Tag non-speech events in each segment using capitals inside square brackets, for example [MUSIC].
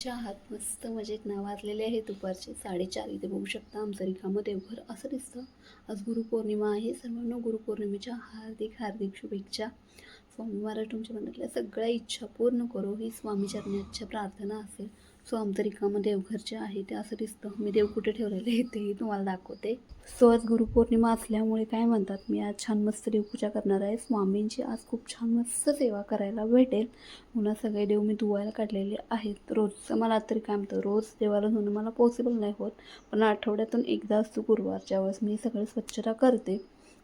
आहात मस्त मजेत नावाजलेले आहे. दुपारचे साडेचार इथे बघू शकता. आमचं रिकामं देवघर असं दिसतं. आज गुरुपौर्णिमा आहे. सर्वांना गुरुपौर्णिमेच्या हार्दिक हार्दिक शुभेच्छा. स्वामी महाराज तुमच्या मनातल्या सगळ्या इच्छा पूर्ण करो. ही स्वामी चरणाच्या प्रार्थना असेल. सो आमचं रिकामं देवघरचे आहे ते असं दिसतं मी देव कुठे ठेवलेले आहे तेही तुम्हाला दाखवते. सो आज गुरुपौर्णिमा असल्यामुळे काय म्हणतात मी आज छान मस्त देवपूजा करणार आहे. स्वामींची आज खूप छान मस्त सेवा करायला भेटेल. म्हणून सगळे देव मी धुवायला काढलेले आहेत. रोजचं मला तरी काय म्हणतं रोज देवाला धुणं मला पॉसिबल नाही होत. पण आठवड्यातून एकदा असतो गुरुवारच्या वेळेस मी सगळी स्वच्छता करते.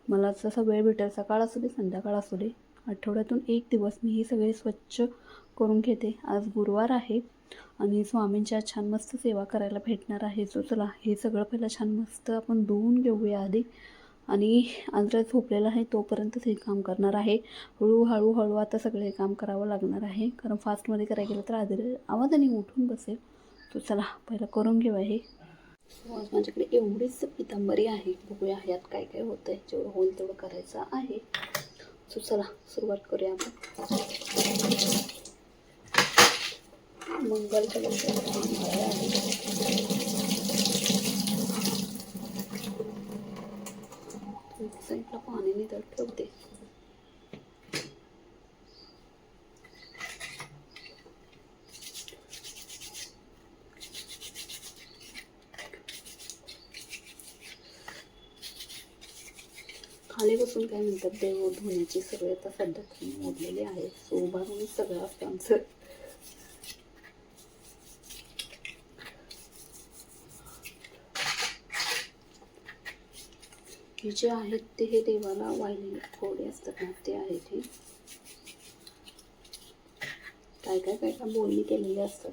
मला जसा वेळ भेटेल सकाळ असू दे संध्याकाळ असू दे आठवड्यातून एक दिवस मी हे सगळे स्वच्छ करून घेते. आज गुरुवार आहे आणि स्वामींच्या छान मस्त सेवा करायला भेटणार आहे. सो चला हे सगळं पहिलं छान मस्त आपण धुवून घेऊया आधी. आणि आंध्र झोपलेला आहे तोपर्यंतच हे काम करणार आहे. हळूहळू हळू आता सगळे काम करावं लागणार आहे. कारण फास्टमध्ये करायला गेलं तर आधी आवाजाने उठून बसेल. तो चला पहिलं करून घेऊया हे. आज माझ्याकडे एवढीच पितांबरी आहे. बघूया ह्यात काय काय होतं आहे जेवढं होईल तेवढं करायचं आहे. सो चला सुरुवात करूया आपण. मंगलच्या साईडला पाणी निघत ठेवते. आलेपासून काय म्हणतात देव धुण्याची सगळे आता सध्या मोडलेले आहे. सो उभारून सगळं असतं आमचं. हे जे आहेत ते हे देवाला वाहिलेले थोडे असतात ना ते आहेत हे. काय काय काय काय बोलणी केलेले असतात.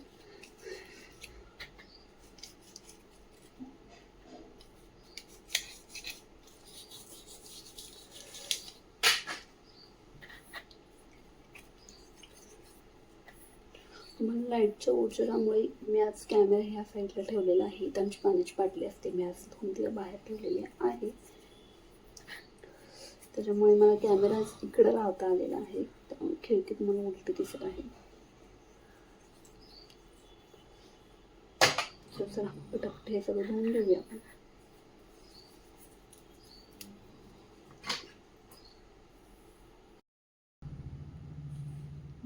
तुम्हाला लाईटच्या उजेडामुळे मी आज कॅमेरा ह्या साईडला ठेवलेला आहे. त्यांची आमची पाण्याची बाटली असते. मी आज धुवून तिला बाहेर ठेवलेली आहे. त्याच्यामुळे मला कॅमेरा इकडं लावता आलेला आहे. त्यामुळे खिडकीत मला उलट दिसत आहे. तर चला पटापट हे सगळं धुवून घेऊया आपण.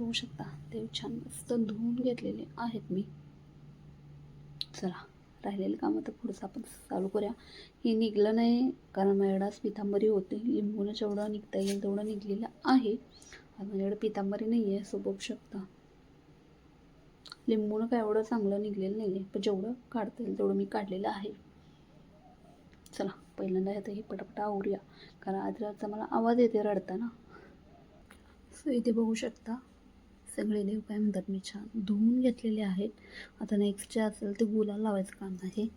बघू शकता. ते छान मस्त धुवून घेतलेले आहेत मी. चला राहिलेलं काम आता पुढचं आपण चालू करूया. हे निघलं नाही कारण माझ्याकडं पितांबरी होते. लिंबूनं जेवढं निघता येईल तेवढं निघलेलं आहे. माझ्याकडे पितांबरी नाही आहे सो बघू शकता. लिंबूनं काय एवढं चांगलं निघलेलं नाही आहे पण जेवढं काढता येईल तेवढं मी काढलेलं आहे. चला पहिल्यांदा आता हे पटापट आवरूया. कारण आज मला आवाज येते रडताना. सो इथे बघू शकता. सगळे देव काय म्हणतात मी छान धुवून घेतलेले आहेत. आता नेक्स्ट जे असेल ते गुलाल लावायचं काम आहे.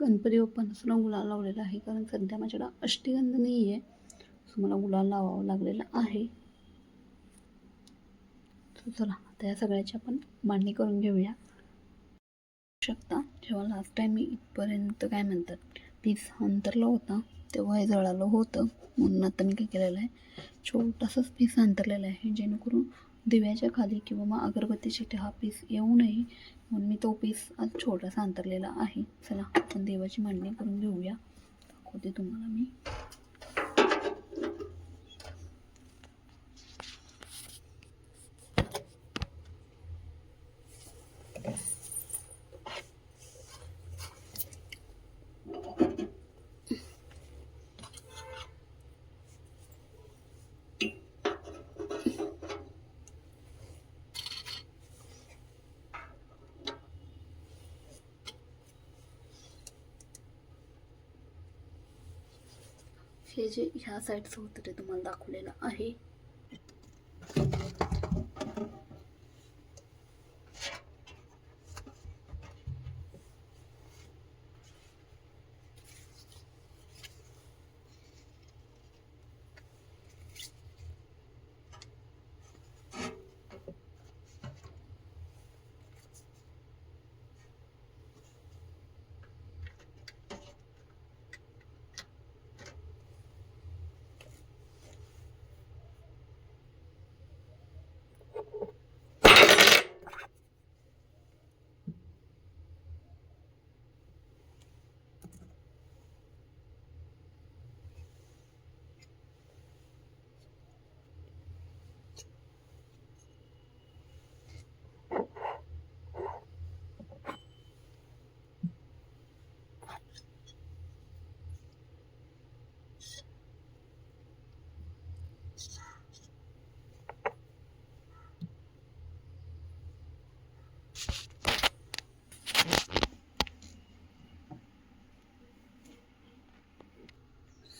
गणपती बाप्पांना गुलाल लावलेला आहे. कारण सध्या माझ्याकडं अष्टगंध नाही आहे सो मला गुलाल लावावं लागलेला आहे. सो चला आता या सगळ्याची आपण मांडणी करून घेऊया. शकता? जेव्हा लास्ट टाईम मी इथपर्यंत काय म्हणतात पीस अंतरला होता तेव्हा हे जळालं होतं. म्हणून आता मी काय केलेलं आहे छोटासाच पीस अंतरलेला आहे जेणेकरून दिव्याच्या खाली किंवा मग अगरबत्तीची हा पीस येऊ नये म्हणून मी तो पीस आज छोटासा अंतरलेला आहे. चला आपण देवाची मांडणी करून घेऊया. दाखवते तुम्हाला मी. हे जे ह्या साईडचं होतं ते तुम्हाला दाखवलेलं आहे.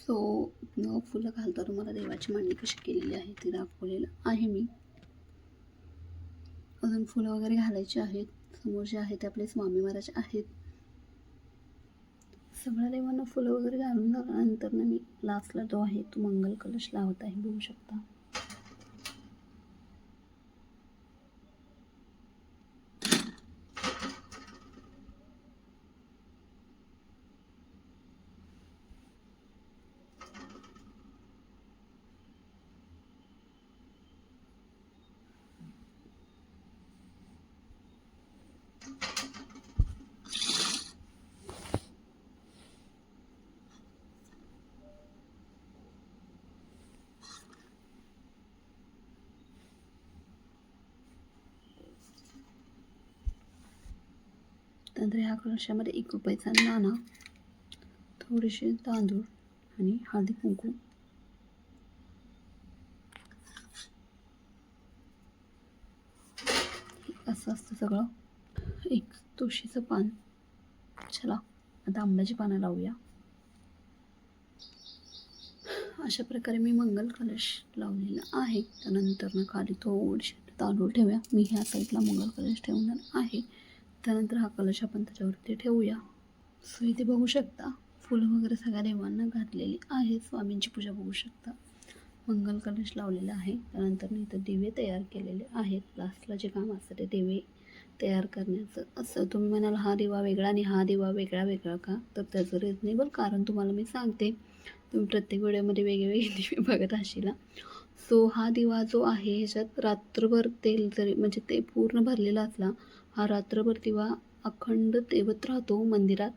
सो न फुलं घालता तुम्हाला देवाची मांडणी कशी केलेली आहे ती दाखवलेलं आहे मी. अजून फुलं वगैरे घालायची आहेत. समोर जे आहे ते आपले स्वामी महाराज आहेत. सगळ्या देवांना फुलं वगैरे घालून झाल्यानंतर ना मी लास्टला जो आहे तो मंगल कलश लावत आहे. बघू शकता. त्यानंतर ह्या कलशामध्ये एक रुपयाचा नाणा थोडेसे तांदूळ आणि हळदी कुंकू. असं असतं सगळं. एक तुळशीचं पान. चला आता आंब्याची पानं लावूया. अशा प्रकारे मी मंगल कलश लावलेला आहे. त्यानंतर ना खाली थोडेसे तांदूळ ठेवूया. मी ह्या साईडला मंगल कलश ठेवणार आहे. त्यानंतर हा कलश आपण त्याच्यावरती ठेवूया. सो इथे बघू शकता फुलं वगैरे सगळ्या देवांना घातलेली आहे स्वामींची पूजा बघू शकता. मंगल कलश लावलेला आहे. त्यानंतर इथं दिवे तयार केलेले आहेत. लास्टला जे काम असतं ते दिवे तयार करण्याचं. असं तुम्ही म्हणाल हा दिवा वेगळा आणि हा दिवा वेगळा वेगळा का? तर त्याचं रिजनेबल कारण तुम्हाला मी सांगते. तुम्ही प्रत्येक व्हिडिओमध्ये वेगवेगळे [LAUGHS] दिवे बघत असाल. सो हा दिवा जो आहे ह्याच्यात रात्रभर तेल जरी म्हणजे ते पूर्ण भरलेला असला हा रात्रभर दिवा अखंड तेवत राहतो मंदिरात.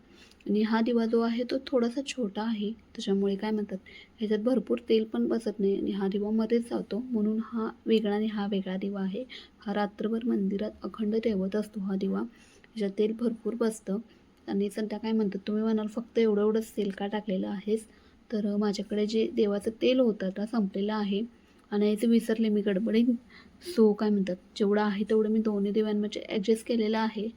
आणि हा दिवा जो आहे तो थोडासा छोटा आहे. त्याच्यामुळे काय म्हणतात ह्याच्यात भरपूर तेल पण बसत नाही आणि हा दिवा मध्येच जातो. म्हणून हा वेगळा आणि हा वेगळा दिवा आहे. हा रात्रभर मंदिरात अखंड तेवत असतो हा दिवा. ह्याच्यात तेल भरपूर बसतं. आणि सध्या काय म्हणतात तुम्ही म्हणाल फक्त एवढं एवढंच तेल का टाकलेलं आहेस? तर माझ्याकडे जे देवाचं तेल होतं आता संपलेलं आहे. आणि विसरले मी गडबडीत सो काय म्हणतात जेवढं आहे तेवढं मी दोन्ही दिव्यांमध्ये ॲडजस्ट केलेलं आहे.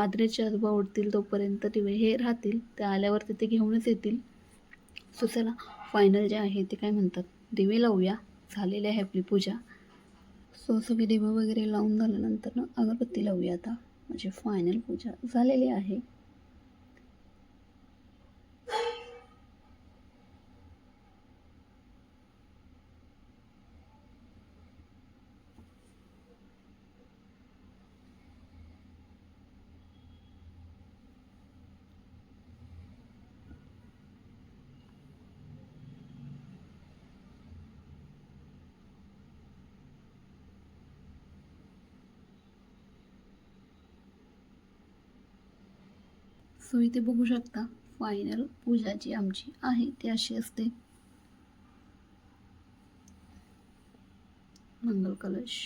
आदरेचे आजोबा उडतील तोपर्यंत दिवे हे राहतील ते आल्यावर तिथे घेऊनच येतील. सो चला फायनल जे आहे ते काय म्हणतात दिवे लावूया. झालेली आहे आपली पूजा. सो सगळे दिवे वगैरे लावून झाल्यानंतर ना अगरबत्ती लावूया आता. म्हणजे फायनल पूजा झालेली आहे. सो इथे बघू शकता. फायनल पूजा जी आमची आहे ती अशी असते. मंगल कलश.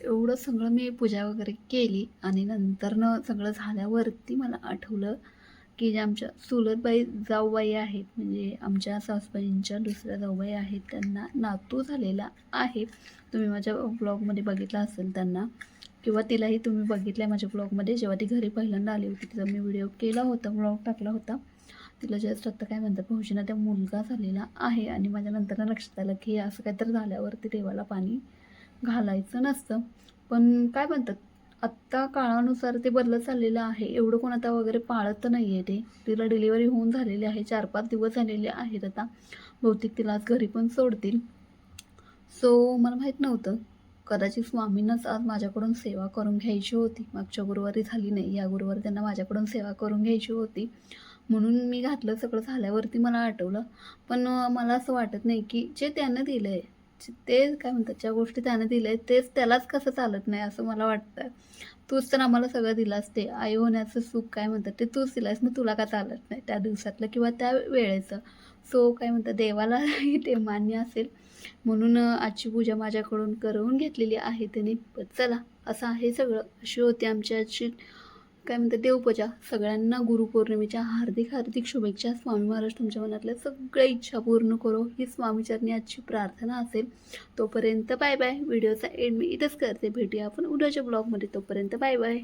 एवढं सगळं मी पूजा वगैरे केली आणि नंतरनं सगळं झाल्यावरती मला आठवलं की जे आमच्या चुलतबाई जाऊबाई आहेत म्हणजे आमच्या सासूबाईंच्या दुसऱ्या जाऊबाई आहेत त्यांना नातू झालेला आहे. तुम्ही माझ्या ब्लॉगमध्ये बघितला असेल त्यांना किंवा तिलाही तुम्ही बघितलं आहे माझ्या ब्लॉगमध्ये. जेव्हा ती घरी पहिल्यांदा आली होती तिचा मी व्हिडिओ केला होता ब्लॉग टाकला होता. तिला जस्ट आत्ता काय म्हणतात भाऊजींना त्या मुलगा झालेला आहे आणि माझ्या नंतर लक्षात आलं की असं काहीतरी झाल्यावरती देवाला पाणी घालायचं नसतं. पण काय म्हणतात आत्ता काळानुसार ते बदलत चाललेलं आहे. एवढं कोण आता वगैरे पाळत नाही आहे ते. तिला डिलिव्हरी होऊन झालेली आहे. चार पाच दिवस झालेले आहेत आता. बहुतेक तिला आज घरी पण सोडतील. सो मला माहीत नव्हतं. कदाचित स्वामींनाच आज माझ्याकडून सेवा करून घ्यायची होती. मागच्या गुरुवारी झाली नाही. या गुरुवारी त्यांना माझ्याकडून सेवा करून घ्यायची होती. म्हणून मी घातलं. सगळं झाल्यावरती मला आठवलं. पण मला असं वाटत नाही की जे त्यानं दिलं आहे ते काय म्हणतात ज्या गोष्टी त्यानं दिल्या आहेत तेच त्यालाच कसं चालत नाही असं मला वाटतं. तूच तर आम्हाला सगळं दिलास ते. आई होण्याचं सुख काय म्हणतात ते तूच दिलास मग तुला का चालत नाही त्या दिवसातलं किंवा त्या वेळेचं? सो काय म्हणतात देवालाही [LAUGHS] ते मान्य असेल. म्हणून आजची पूजा माझ्याकडून करवून घेतलेली आहे त्याने. पण चला असं आहे सगळं. अशी होती आमची आजची काय म्हणतात देवपूजा. सगळ्यांना गुरुपौर्णिमेच्या हार्दिक हार्दिक शुभेच्छा. स्वामी महाराज तुमच्या मनातल्या सगळ्या इच्छा पूर्ण करो. ही स्वामीचरणी आजची प्रार्थना असेल. तोपर्यंत बाय बाय. व्हिडिओचा एंड मी इथंच करते. भेटूया आपण उद्याच्या ब्लॉगमध्ये तोपर्यंत बाय बाय.